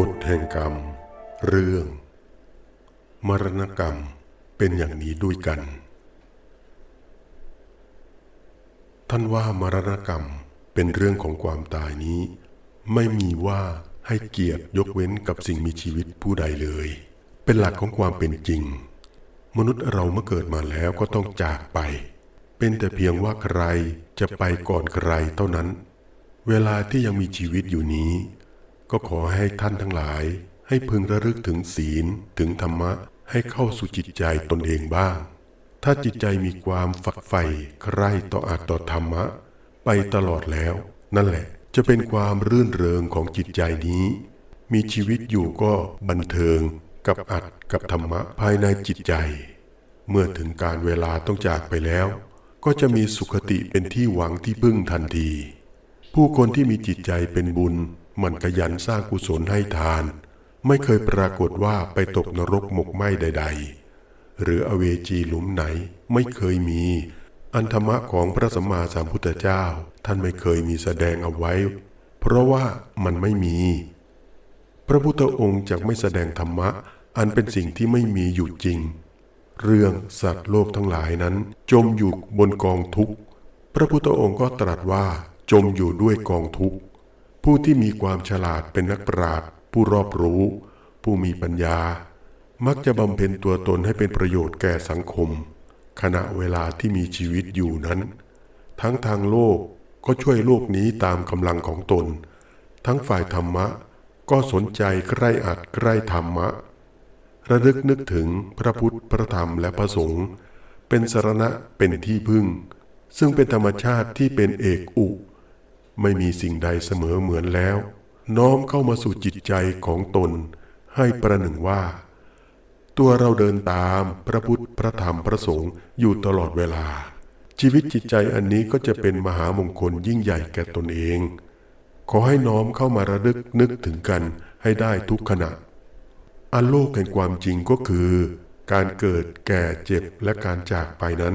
กฎแห่งกรรม เรื่อง มรณกรรมเป็นอย่างนี้ด้วยกัน ท่านว่ามรณกรรมเป็นเรื่องของความตายนี้ ไม่มีว่าให้เกียรติยกเว้นกับสิ่งมีชีวิตผู้ใดเลย เป็นหลักของความเป็นจริง มนุษย์เราเมื่อเกิดมาแล้วก็ต้องจากไป เป็นแต่เพียงว่าใครจะไปก่อนใครเท่านั้น เวลาที่ยังมีชีวิตอยู่นี้ ก็ขอให้ท่านทั้งหลาย ให้พึงระลึกถึงศีลถึงธรรมะให้เข้าสู่จิตใจตนเองบ้าง ถ้าจิตใจมีความฝักใฝ่ใคร่ต่ออัตต่อธรรมะ ไปตลอดแล้ว นั่นแหละ จะเป็นความรื่นเริงของจิตใจนี้ มีชีวิตอยู่ก็บันเทิงกับอัดกับธรรมะภายในจิตใจ เมื่อถึงการเวลาต้องจากไปแล้ว ก็จะมีสุขติเป็นที่หวังที่พึ่งทันที ผู้คนที่มีจิตใจเป็นบุญ มันขยันสร้างกุศลให้ทาน ไม่เคยปรากฏว่าไปตกนรกหมกไหมใด ๆ หรืออเวจีหลุมไหนไม่เคยมี อันธรรมะของพระสัมมาสัมพุทธเจ้า ท่านไม่เคยมีแสดงเอาไว้ เพราะว่ามันไม่มี พระพุทธองค์จะไม่แสดงธรรมะ อันเป็นสิ่งที่ไม่มีอยู่จริง เรื่องสัตว์โลกทั้งหลายนั้น จมอยู่บนกองทุกข์ พระพุทธองค์ก็ตรัสว่าจมอยู่ด้วยกองทุกข์ ผู้ที่มีความฉลาดเป็นนักปราชญ์ผู้รอบรู้ ผู้มีปัญญา มักจะบำเพ็ญตัวตนให้เป็นประโยชน์แก่สังคม ขณะเวลาที่มีชีวิตอยู่นั้น ทั้งทางโลกก็ช่วยโลกนี้ตามกำลังของตน ทั้งฝ่ายธรรมะก็สนใจใกล้อัดใกล้ธรรมะ ระลึกนึกถึงพระพุทธพระธรรมและพระสงฆ์เป็นสรณะเป็นที่พึ่ง ซึ่งเป็นธรรมชาติที่เป็นเอกอุ ไม่มีสิ่งใดเสมอเหมือนแล้ว น้อมเข้ามาสู่จิตใจของตน ให้ประหนึ่งว่า ตัวเราเดินตามพระพุทธพระธรรมพระสงฆ์อยู่ตลอดเวลา ชีวิตจิตใจอันนี้ก็จะเป็นมหามงคลยิ่งใหญ่แก่ตนเอง ขอให้น้อมเข้ามาระลึกนึกถึงกันให้ได้ทุกขณะ อันโลกแห่งความจริงก็คือ การเกิดแก่เจ็บและการจากไปนั้น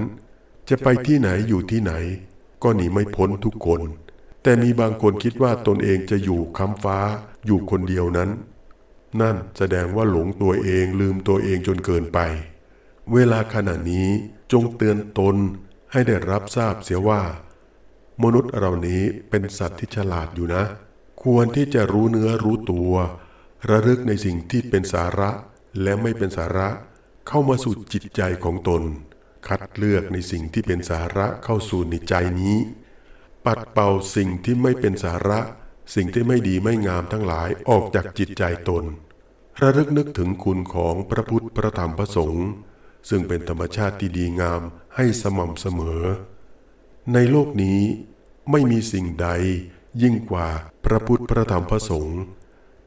จะไปที่ไหนอยู่ที่ไหน ก็หนีไม่พ้นทุกคน แต่มีบางคนคิดว่าตนเองจะอยู่ค้ำฟ้าอยู่คนเดียวนั้น นั่นแสดงว่าหลงตัวเองลืมตัวเองจนเกินไป เวลาขณะนี้จงเตือนตนให้ได้รับทราบเสียว่า มนุษย์เรานี้เป็นสัตว์ที่ฉลาดอยู่นะ ควรที่จะรู้เนื้อรู้ตัว ระลึกในสิ่งที่เป็นสาระและไม่เป็นสาระเข้ามาสู่จิตใจของตน คัดเลือกในสิ่งที่เป็นสาระเข้าสู่ในใจนี้ ปัดเป่าสิ่งที่ไม่เป็นสาระ สิ่งที่ไม่ดีไม่งามทั้งหลายออกจากจิตใจตน ระลึกนึกถึงคุณของพระพุทธพระธรรมพระสงฆ์ซึ่งเป็นธรรมชาติที่ดีงามให้สม่ำเสมอ ในโลกนี้ไม่มีสิ่งใดยิ่งกว่าพระพุทธพระธรรมพระสงฆ์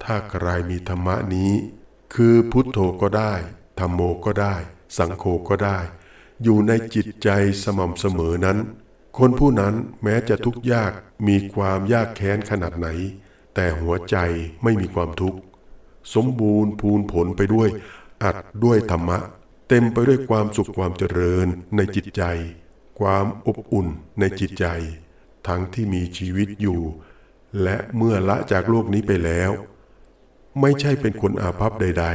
ถ้าใครมีธรรมะนี้ คือพุทโธก็ได้ธรรมโมก็ได้ สังโฆก็ได้ อยู่ในจิตใจสม่ำเสมอนั้น คนผู้นั้นแม้จะทุกข์ยากมีความยากแค้นขนาดไหน แต่หัวใจไม่มีความทุกข์ สมบูรณ์พูนผลไปด้วย อัดด้วยธรรมะ เต็มไปด้วยความสุขความเจริญในจิตใจ ความอบอุ่นในจิตใจ ทั้งที่มีชีวิตอยู่ และเมื่อละจากโลกนี้ไปแล้ว ไม่ใช่เป็นคนอาภัพใด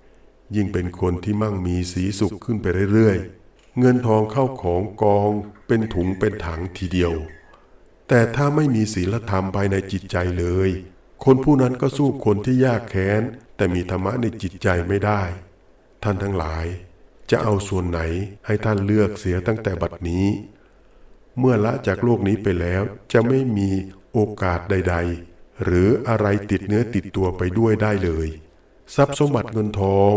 ๆ ยิ่งเป็นคนที่มั่งมีสีสุขขึ้นไปเรื่อยๆ เงินทองเข้าของกองเป็นถุงเป็นถังทีเดียว แต่ถ้าไม่มีศีลธรรมภายในจิตใจเลย คนผู้นั้นก็สู้คนที่ยากแค้น แต่มีธรรมะในจิตใจไม่ได้ ท่านทั้งหลาย จะเอาส่วนไหนให้ท่านเลือกเสียตั้งแต่บัดนี้ เมื่อละจากโลกนี้ไปแล้วจะไม่มีโอกาสใด ๆ หรืออะไรติดเนื้อติดตัวไปด้วยได้เลย ทรัพย์สมบัติเงินทอง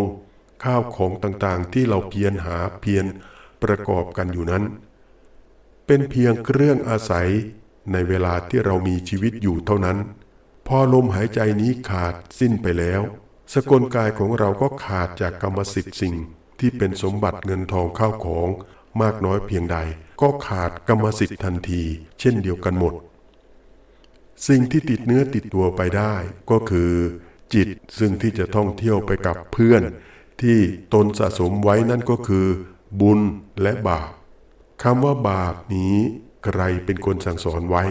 ข้าวของต่างๆที่เราเพียรหาเพียร ประกอบกันอยู่นั้น เป็นเพียงเครื่องอาศัยในเวลาที่เรามีชีวิตอยู่เท่านั้น พอลมหายใจนี้ขาดสิ้นไปแล้ว สกลกายของเราก็ขาดจากกรรมสิทธิ์สิ่งที่เป็นสมบัติเงินทองข้าวของมากน้อยเพียงใด ก็ขาดกรรมสิทธิ์ทันที เช่นเดียวกันหมด สิ่งที่ติดเนื้อติดตัวไปได้ก็คือ จิตซึ่งที่จะท่องเที่ยวไปกับเพื่อน ที่ตนสะสมไว้นั่นก็คือ บุญและบาปคำว่าบาปนี้ใครเป็นคนสั่งสอนไว้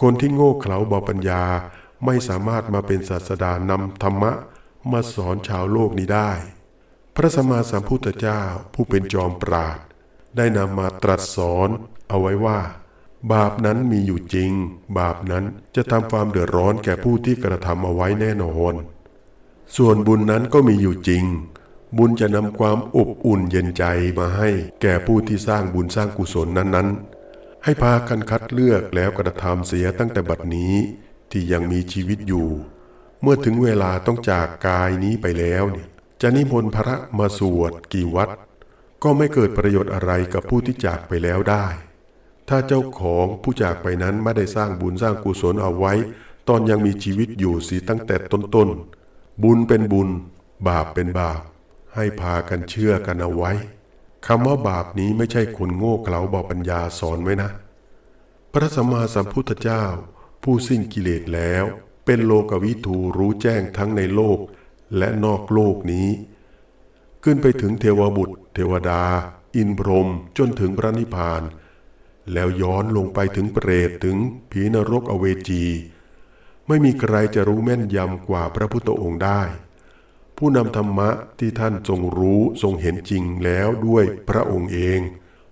คนที่โง่เขลาเบาปัญญาไม่สามารถมาเป็นศาสดานำธรรมะมาสอนชาวโลกนี้ได้ พระสัมมาสัมพุทธเจ้าผู้เป็นจอมปราด ได้นำมาตรัสสอนเอาไว้ว่า บาปนั้นมีอยู่จริง บาปนั้นจะทำความเดือดร้อนแก่ผู้ที่กระทำเอาไว้แน่นอน ส่วนบุญนั้นก็มีอยู่จริง บุญจะนำความอบอุ่นเย็นใจมาให้แก่ผู้ที่สร้างบุญสร้างกุศลนั้นๆ ให้พากันคัดเลือกแล้วกระทำเสียตั้งแต่บัดนี้ที่ยังมีชีวิตอยู่ เมื่อถึงเวลาต้องจากกายนี้ไปแล้วเนี่ยจะนิมนต์พระมาสวดกี่วัด ก็ไม่เกิดประโยชน์อะไรกับผู้ที่จากไปแล้วได้ ถ้าเจ้าของผู้จากไปนั้นไม่ได้สร้างบุญสร้างกุศลเอาไว้ ตอนยังมีชีวิตอยู่สีตั้งแต่ต้นๆบุญเป็นบุญ บาปเป็นบาป ให้พากันเชื่อกันเอาไว้คำว่าบาปนี้ไม่ใช่คนโง่เขลาบอปัญญาสอนไว้นะ พระสัมมาสัมพุทธเจ้า ผู้สิ้นกิเลสแล้ว เป็นโลกวิทูรู้แจ้งทั้งในโลกและนอกโลกนี้ ขึ้นไปถึงเทวบุตร เทวดา อินพรหมจนถึงพระนิพพาน แล้วย้อนลงไปถึงเปรตถึงผีนรกอเวจี ไม่มีใครจะรู้แม่นยำกว่าพระพุทธองค์ได้ ผู้นำธรรมะที่ท่านทรงรู้ทรงเห็นจริงแล้วด้วยพระองค์เอง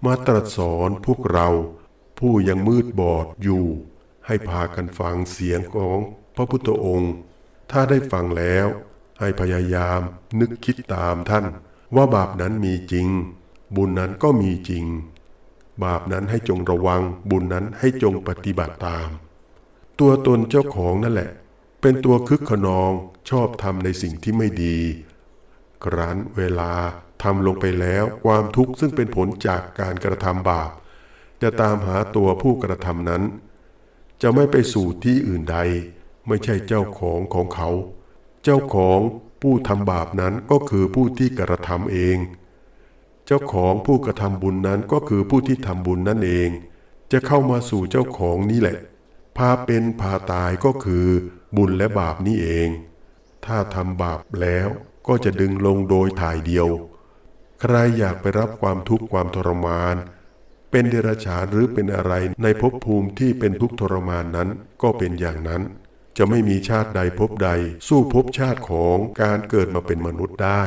มาตรัสสอนพวกเรา ผู้ยังมืดบอดอยู่ ให้พากันฟังเสียงของพระพุทธองค์ ถ้าได้ฟังแล้ว ให้พยายามนึกคิดตามท่าน ว่าบาปนั้นมีจริง บุญนั้นก็มีจริง บาปนั้นให้จงระวังบุญนั้นให้จงปฏิบัติตาม ตัวตนเจ้าของนั่นแหละ เป็นตัวคึกขนองชอบทำในสิ่งที่ไม่ดี ครั้นเวลาทำลงไปแล้วความทุกข์ซึ่งเป็นผลจากการกระทำบาป จะตามหาตัวผู้กระทำนั้น จะไม่ไปสู่ที่อื่นใด ไม่ใช่เจ้าของของเขา เจ้าของผู้ทำบาปนั้นก็คือผู้ที่กระทำเอง เจ้าของผู้กระทำบุญนั้นก็คือผู้ที่ทำบุญนั่นเอง จะเข้ามาสู่เจ้าของนี่แหละ พาเป็นพาตายก็คือ บุญและบาปนี่เอง ถ้าทำบาปแล้วก็จะดึงลงโดยถ่ายเดียว ใครอยากไปรับความทุกข์ความทรมาน เป็นเดรัจฉานหรือเป็นอะไรในภพภูมิที่เป็นทุกข์ทรมานนั้นก็เป็นอย่างนั้น จะไม่มีชาติใดภพใด สู้ภพชาติของการเกิดมาเป็นมนุษย์ได้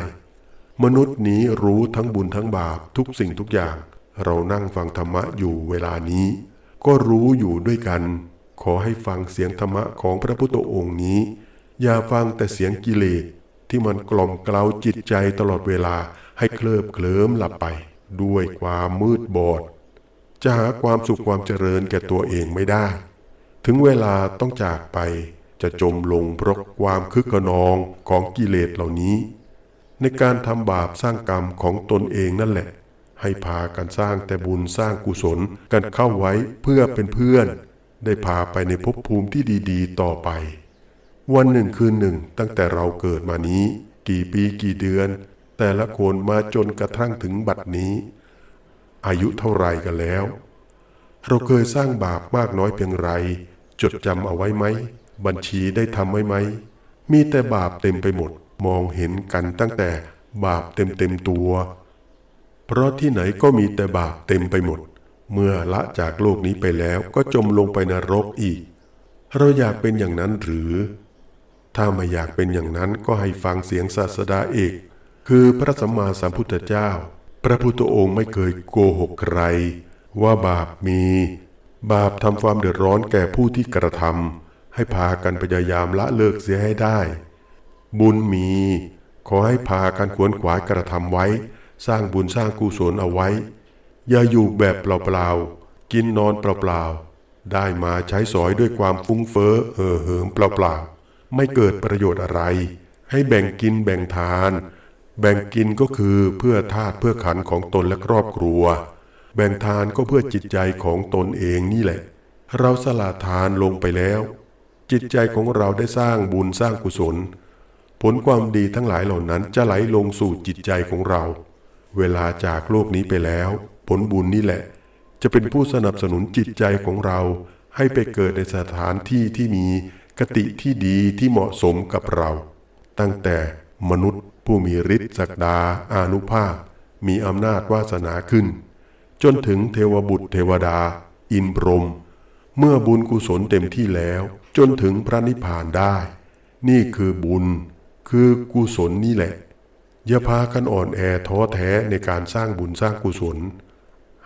มนุษย์นี้รู้ทั้งบุญทั้งบาปทุกสิ่งทุกอย่าง เรานั่งฟังธรรมะอยู่เวลานี้ ก็รู้อยู่ด้วยกัน ขอให้ฟังเสียงธรรมะของพระพุทธองค์นี้ อย่าฟังแต่เสียงกิเลสที่มันกล่อมเกลาจิตใจตลอดเวลาให้เคลิบเคลิ้มหลับไป ด้วยความมืดบอด จะหาความสุขความเจริญแก่ตัวเองไม่ได้ ถึงเวลาต้องจากไปจะจมลงเพราะความคึกขนองของกิเลสเหล่านี้ ในการทำบาปสร้างกรรมของตนเองนั่นแหละ ให้พากันสร้างแต่บุญสร้างกุศลกันเข้าไว้เพื่อเป็นเพื่อน ได้พาไปในภพภูมิที่ดีๆ ต่อไป วันหนึ่งคืนหนึ่งตั้งแต่เราเกิดมานี้ กี่ปีกี่เดือน แต่ละคนมาจนกระทั่งถึงบัดนี้ อายุเท่าไรกันแล้ว เราเคยสร้างบาปมากน้อยเพียงไร จดจำเอาไว้ไหม บัญชีได้ทำไว้ไหม มีแต่บาปเต็มไปหมด มองเห็นกันตั้งแต่บาปเต็มเต็มตัว เพราะที่ไหนก็มีแต่บาปเต็มไปหมด เมื่อละจากโลกนี้ไปแล้วก็จมลงไปนรกอีก เราอยากเป็นอย่างนั้นหรือ ถ้าไม่อยากเป็นอย่างนั้นก็ให้ฟังเสียงศาสดาเอกคือพระสัมมาสัมพุทธเจ้า พระพุทธองค์ไม่เคยโกหกใคร ว่าบาปมี บาปทำความเดือดร้อนแก่ผู้ที่กระทำให้พากันพยายามละเลิกเสียให้ได้ บุญมี ขอให้พากันขวนขวายกระทำไว้ สร้างบุญสร้างกุศลเอาไว้ อย่าอยู่แบบเปล่าๆ กินนอนเปล่าๆ ได้มาใช้สอยด้วยความฟุ้งเฟ้อเห่อเหิมเปล่าๆ ไม่เกิดประโยชน์อะไร ให้แบ่งกินแบ่งทาน แบ่งกินก็คือเพื่อธาตุเพื่อขันของตนและครอบครัว แบ่งทานก็เพื่อจิตใจของตนเองนี่แหละ เราสละทานลงไปแล้ว จิตใจของเราได้สร้างบุญสร้างกุศล ผลความดีทั้งหลายเหล่านั้นจะไหลลงสู่จิตใจของเรา เวลาจากโลกนี้ไปแล้ว ผลบุญนี่แหละ จะเป็นผู้สนับสนุนจิตใจของเรา ให้ไปเกิดในสถานที่ที่มีกติที่ดีที่เหมาะสมกับเรา ตั้งแต่มนุษย์ผู้มีฤทธิ์ศักดาอานุภาพ มีอำนาจวาสนาขึ้น จนถึงเทวบุตรเทวดา อินพรหมเมื่อบุญกุศลเต็มที่แล้ว จนถึงพระนิพพานได้ นี่คือบุญ คือกุศลนี่แหละอย่าพากันอ่อนแอท้อแท้ในการสร้างบุญสร้างกุศล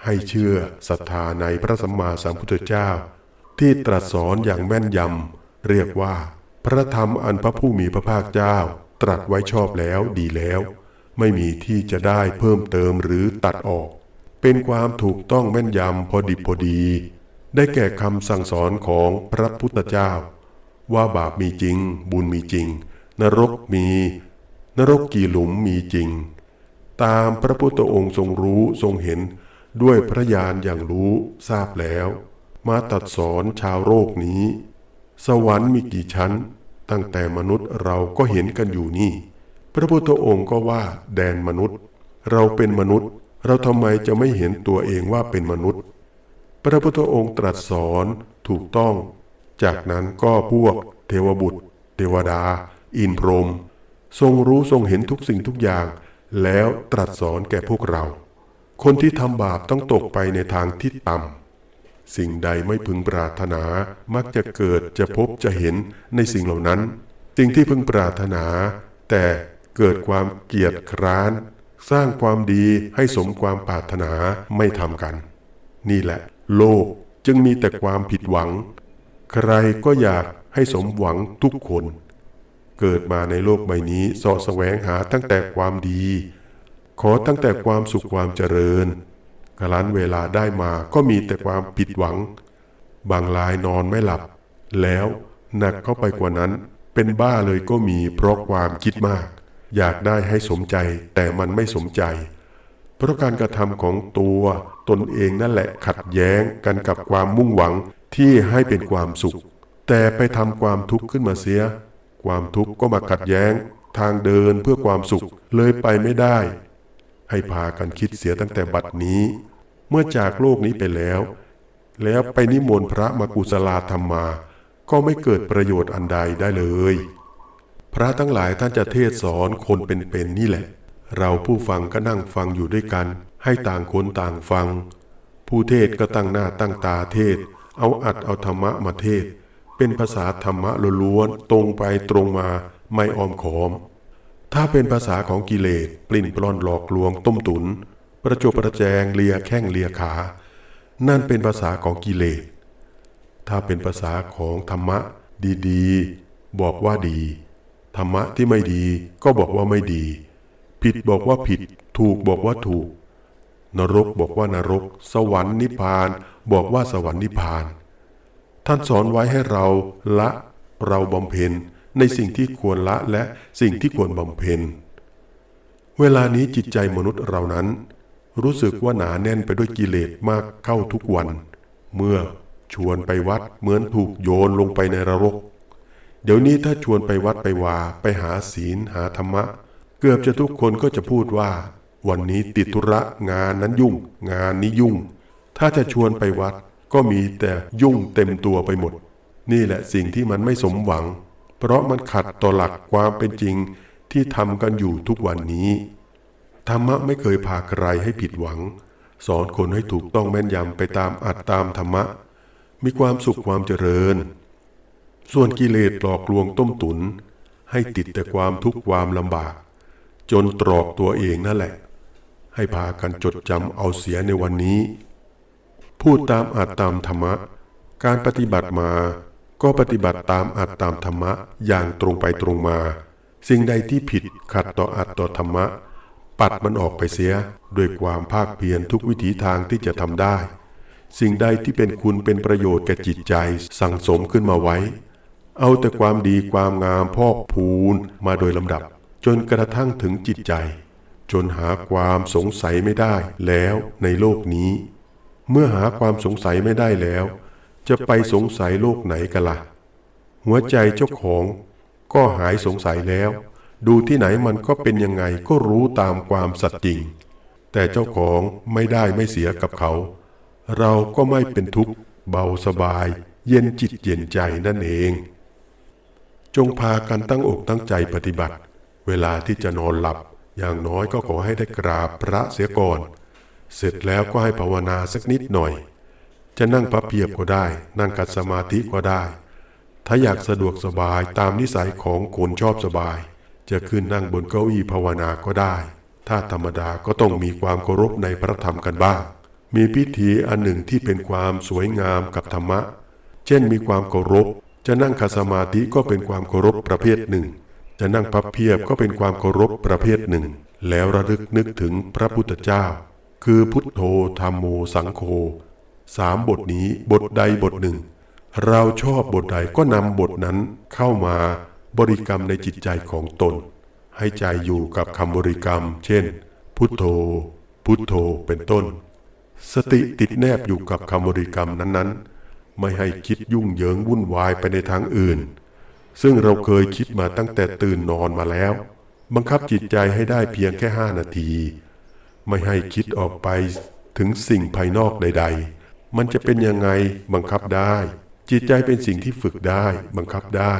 ให้เชื่อศรัทธาในพระสัมมาสัมพุทธเจ้า ที่ตรัสสอนอย่างแม่นยำเรียกว่า พระธรรมอันพระผู้มีพระภาคเจ้า ตรัสไว้ชอบแล้วดีแล้ว ไม่มีที่จะได้เพิ่มเติมหรือตัดออก เป็นความถูกต้องแม่นยำพอดิบพอดี ได้แก่คำสั่งสอนของพระพุทธเจ้า ว่าบาปมีจริง บุญมีจริง นรกมี นรกกี่หลุมมีจริง ตามพระพุทธองค์ทรงรู้ทรงเห็น ด้วยพระญาณอย่างรู้ทราบแล้ว มาตรัดสอนชาวโลกนี้ สวรรค์มีกี่ชั้น ตั้งแต่มนุษย์เราก็เห็นกันอยู่นี่ พระพุทธองค์ก็ว่าแดนมนุษย์ เราเป็นมนุษย์ เราทำไมจะไม่เห็นตัวเองว่าเป็นมนุษย์ พระพุทธองค์ตรัสสอนถูกต้อง จากนั้นก็พวก เทวบุตร เทวดา อินพรหมทรงรู้ทรงเห็นทุกสิ่งทุกอย่าง แล้วตรัสสอนแก่พวกเรา คนที่ทำบาปต้องตกไปในทางที่ต่ำ สิ่งใดไม่พึงปรารถนา มักจะเกิดจะพบจะเห็นในสิ่งเหล่านั้น สิ่งที่พึงปรารถนา แต่เกิดความเกียจคร้าน สร้างความดีให้สมความปรารถนาไม่ทำกัน นี่แหละ โลกจึงมีแต่ความผิดหวัง ใครก็อยากให้สมหวังทุกคน เกิดมาในโลกใบนี้สาะแสวงหาตั้งแต่ความดี ขอตั้งแต่ความสุขความเจริญกลันเวลาได้มาก็มีแต่ความผิดหวัง บางรายนอนไม่หลับ แล้วหนักเข้าไปกว่านั้น เป็นบ้าเลยก็มีเพราะความคิดมาก อยากได้ให้สมใจแต่มันไม่สมใจ เพราะการกระทำของตัวตนเองนั่นแหละขัดแย้งกันกับความมุ่งหวังที่ให้เป็นความสุข แต่ไปทำความทุกข์ขึ้นมาเสีย ความทุกข์ก็มาขัดแย้ง ทางเดินเพื่อความสุขเลยไปไม่ได้ ให้พากันคิดเสียตั้งแต่บัดนี้ เมื่อจากโลกนี้ไปแล้ว แล้วไปนิมนต์พระมากุศลาธรรมมาก็ไม่เกิดประโยชน์อันใดได้เลย พระทั้งหลายท่านจะเทศสอนคนเป็นๆนี่แหละ เราผู้ฟังก็นั่งฟังอยู่ด้วยกัน ให้ต่างคนต่างฟัง ผู้เทศก็ตั้งหน้าตั้งตาเทศ เอาอัดเอาธรรมะมาเทศ เป็นภาษาธรรมะล้วนๆตรงไปตรงมาไม่อ้อมขอม ถ้าเป็นภาษาของกิเลสปลิ้นปล้อนหลอกลวงต้มตุน ประจบประแจงเลียแข้งเลียขา นั่นเป็นภาษาของกิเลส ถ้าเป็นภาษาของธรรมะ ดีๆ บอกว่าดี ธรรมะที่ไม่ดีก็บอกว่าไม่ดี ผิดบอกว่าผิด ถูกบอกว่าถูก นรกบอกว่านรก สวรรค์นิพพาน บอกว่าสวรรค์นิพพาน ท่านสอนไว้ให้เราละ เราบำเพ็ญ ในสิ่งที่ควรละและสิ่งที่ควรบำเพ็ญ เวลานี้จิตใจมนุษย์เรานั้น รู้สึกว่าหนาแน่นไปด้วยกิเลสมากเข้าทุกวัน เมื่อชวนไปวัดเหมือนถูกโยนลงไปในนรก เดี๋ยวนี้ถ้าชวนไปวัดไปวาไปหาศีลหาธรรมะ เกือบจะทุกคนก็จะพูดว่า วันนี้ติดธุระงานนั้นยุ่ง งานนี้ยุ่ง ถ้าจะชวนไปวัดก็มีแต่ยุ่งเต็มตัวไปหมด นี่แหละสิ่งที่มันไม่สมหวัง เพราะมันขัดต่อหลักความเป็นจริงที่ทำกันอยู่ทุกวันนี้ ธรรมะไม่เคยพาใครให้ผิดหวัง สอนคนให้ถูกต้องแม่นยำไปตามอัตตามธรรมะ มีความสุขความเจริญ ส่วนกิเลสหลอกลวงต้มตุน ให้ติดแต่ความทุกข์ความลำบาก จนตรอกตัวเองนั่นแหละ ให้พากันจดจำเอาเสียในวันนี้ พูดตามอัตตามธรรมะ การปฏิบัติมา ก็ปฏิบัติตามอัตตามธรรมะอย่างตรงไปตรงมา สิ่งใดที่ผิดขัดต่ออัตต่อธรรมะ ปัดมันออกไปเสียด้วยความภาคเพียรทุกวิถีทางที่จะทำได้ สิ่งใดที่เป็นคุณเป็นประโยชน์แก่จิตใจสั่งสมขึ้นมาไว้ เอาแต่ความดีความงามพอกพูนมาโดยลำดับ จนกระทั่งถึงจิตใจ จนหาความสงสัยไม่ได้แล้วในโลกนี้ เมื่อหาความสงสัยไม่ได้แล้ว จะไปสงสัยโลกไหนกันละ่ะ หัวใจเจ้าของก็หายสงสัยแล้ว ดูที่ไหนมันก็เป็นยังไงก็รู้ตามความสัตย์จริง แต่เจ้าของไม่ได้ไม่เสียกับเขา เราก็ไม่เป็นทุกข์เบาสบาย เย็นจิตเย็นใจนั่นเอง จงพากันตั้งอกตั้งใจปฏิบัติ เวลาที่จะนอนหลับ อย่างน้อยก็ขอให้ได้กราบพระเสียก่อน เสร็จแล้วก็ให้ภาวนาสักนิดหน่อย จะนั่งพับเพียบก็ได้ นั่งกัดสมาธิก็ได้ ถ้าอยากสะดวกสบายตามนิสัยของคนชอบสบาย จะขึ้นนั่งบนเก้าอี้ภาวนาก็ได้ ถ้าธรรมดาก็ต้องมีความเคารพในพระธรรมกันบ้าง มีพิธีอันหนึ่งที่เป็นความสวยงามกับธรรมะ เช่นมีความเคารพ จะนั่งคาสมาธิก็เป็นความเคารพประเภทหนึ่ง จะนั่งพับเพียบก็เป็นความเคารพประเภทหนึ่ง แล้วระลึกนึกถึงพระพุทธเจ้า คือพุทโธธรรมโมสังโฆ สามบทนี้บทใดบทหนึ่ง เราชอบบทใดก็นำบทนั้นเข้ามาบริกรรมในจิตใจของตน ให้ใจอยู่กับคำบริกรรม เช่น พุทโธ พุทโธเป็นต้น สติติดแนบอยู่กับคำบริกรรมนั้นๆ ไม่ให้คิดยุ่งเหยิงวุ่นวายไปในทางอื่น ซึ่งเราเคยคิดมาตั้งแต่ตื่นนอนมาแล้ว บังคับจิตใจให้ได้เพียงแค่ห้านาที ไม่ให้คิดออกไปถึงสิ่งภายนอกใด ๆ มันจะเป็นยังไงบังคับได้ จิตใจเป็นสิ่งที่ฝึกได้บังคับได้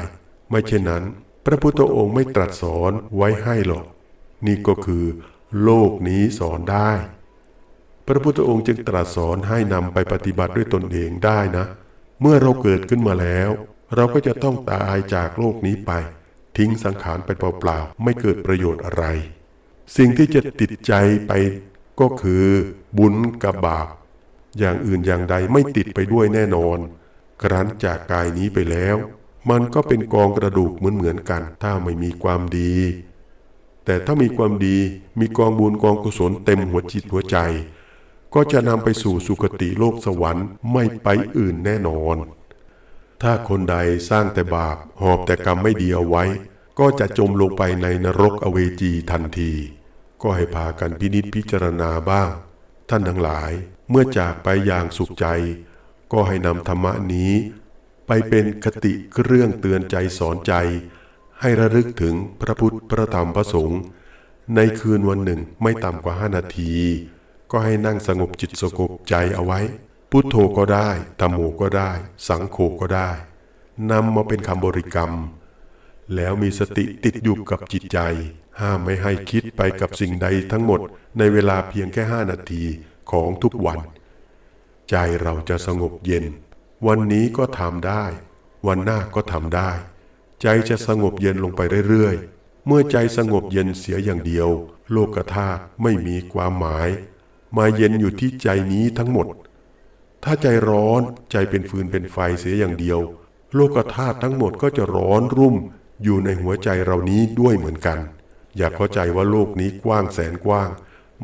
ไม่เช่นนั้น พระพุทธองค์ไม่ตรัสสอนไว้ให้หรอก นี่ก็คือ โลกนี้สอนได้ พระพุทธองค์จึงตรัสสอนให้นำไปปฏิบัติด้วยตนเองได้นะ เมื่อเราเกิดขึ้นมาแล้ว เราก็จะต้องตายจากโลกนี้ไป ทิ้งสังขารไปเปล่าๆไม่เกิดประโยชน์อะไร สิ่งที่จะติดใจไปก็คือบุญกับบาป อย่างอื่นอย่างใดไม่ติดไปด้วยแน่นอน ครั้นจากกายนี้ไปแล้ว มันก็เป็นกองกระดูกเหมือนๆกัน ถ้าไม่มีความดี แต่ถ้ามีความดีมีกองบุญกองกุศลเต็มหัวจิตหัวใจ ก็จะนำไปสู่สุคติโลกสวรรค์ไม่ไปอื่นแน่นอน ถ้าคนใดสร้างแต่บาปหอบแต่กรรมไม่ดีเอาไว้ ก็จะจมลงไปในนรกอเวจีทันที ก็ให้พากันพินิจพิจารณาบ้าง ท่านทั้งหลาย เมื่อจากไปอย่างสุขใจ ก็ให้นำธรรมะนี้ ไปเป็นคติเครื่องเตือนใจสอนใจ ให้ระลึกถึงพระพุทธพระธรรมพระสงฆ์ในคืนวันหนึ่งไม่ต่ำกว่าห้านาที ก็ให้นั่งสงบจิตสงบใจเอาไว้ พุทโธก็ได้ธรรมโมก็ได้ สังโฆก็ได้นำมาเป็นคำบริกรรม แล้วมีสติติดอยู่กับจิตใจ ห้ามไม่ให้คิดไปกับสิ่งใดทั้งหมดในเวลาเพียงแค่ห้านาที ของทุกวัน ใจเราจะสงบเย็น วันนี้ก็ทำได้ วันหน้าก็ทำได้ ใจจะสงบเย็นลงไปเรื่อยๆ เมื่อใจสงบเย็นเสียอย่างเดียว โลกธาตุไม่มีความหมาย มาเย็นอยู่ที่ใจนี้ทั้งหมด ถ้าใจร้อนใจเป็นฟืนเป็นไฟเสียอย่างเดียว โลกธาตุทั้งหมดก็จะร้อนรุ่มอยู่ในหัวใจเรานี้ด้วยเหมือนกัน อย่าเข้าใจว่าโลกนี้กว้างแสนกว้าง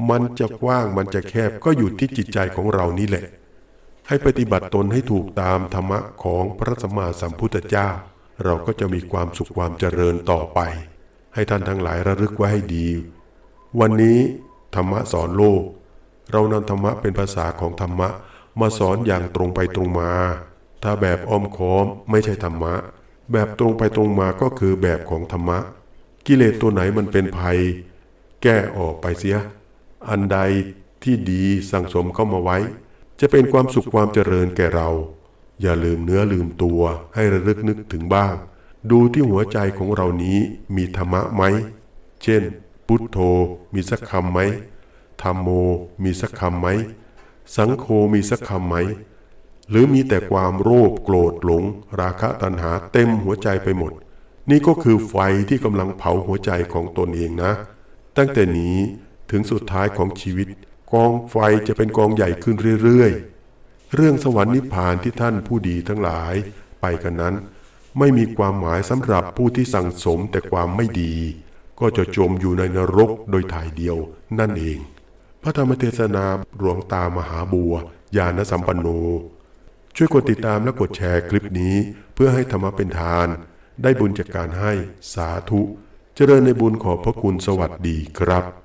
มันจะกว้างมันจะแคบก็อยู่ที่จิตใจของเรานี่แหละ ให้ปฏิบัติตนให้ถูกตามธรรมะของพระสัมมาสัมพุทธเจ้า เราก็จะมีความสุขความเจริญต่อไป ให้ท่านทั้งหลายระลึกไว้ให้ดี วันนี้ธรรมะสอนโลก เรานำธรรมะเป็นภาษาของธรรมะ มาสอนอย่างตรงไปตรงมา ถ้าแบบอ้อมค้อมไม่ใช่ธรรมะ แบบตรงไปตรงมาก็คือแบบของธรรมะ กิเลสตัวไหนมันเป็นภัย แก้ออกไปเสีย อันใดที่ดีสั่งสมเข้ามาไว้ จะเป็นความสุขความเจริญแก่เรา อย่าลืมเนื้อลืมตัวให้ระลึกนึกถึงบ้าง ดูที่หัวใจของเรานี้มีธรรมะไหม เช่น พุทโธมีสักคำไหมธรรมโมมีสักคำไหม สังโฆมีสักคำไหม หรือมีแต่ความโลภโกรธหลง ราคะตัณหาเต็มหัวใจไปหมด นี่ก็คือไฟที่กำลังเผาหัวใจของตนเองนะ ตั้งแต่นี้ ถึงสุดท้ายของชีวิต กองไฟจะเป็นกองใหญ่ขึ้นเรื่อยๆ เรื่องสวรรค์นิพพานที่ท่านผู้ดีทั้งหลายไปกันนั้น ไม่มีความหมายสำหรับผู้ที่สั่งสมแต่ความไม่ดี ก็จะจมอยู่ในนรกโดยถ่ายเดียวนั่นเอง พระธรรมเทศนาหลวงตามหาบัวญาณสัมปันโน ช่วยกดติดตามและกดแชร์คลิปนี้เพื่อให้ธรรมะเป็นทาน ได้บุญจากการให้สาธุ เจริญในบุญขอบพระคุณสวัสดีครับ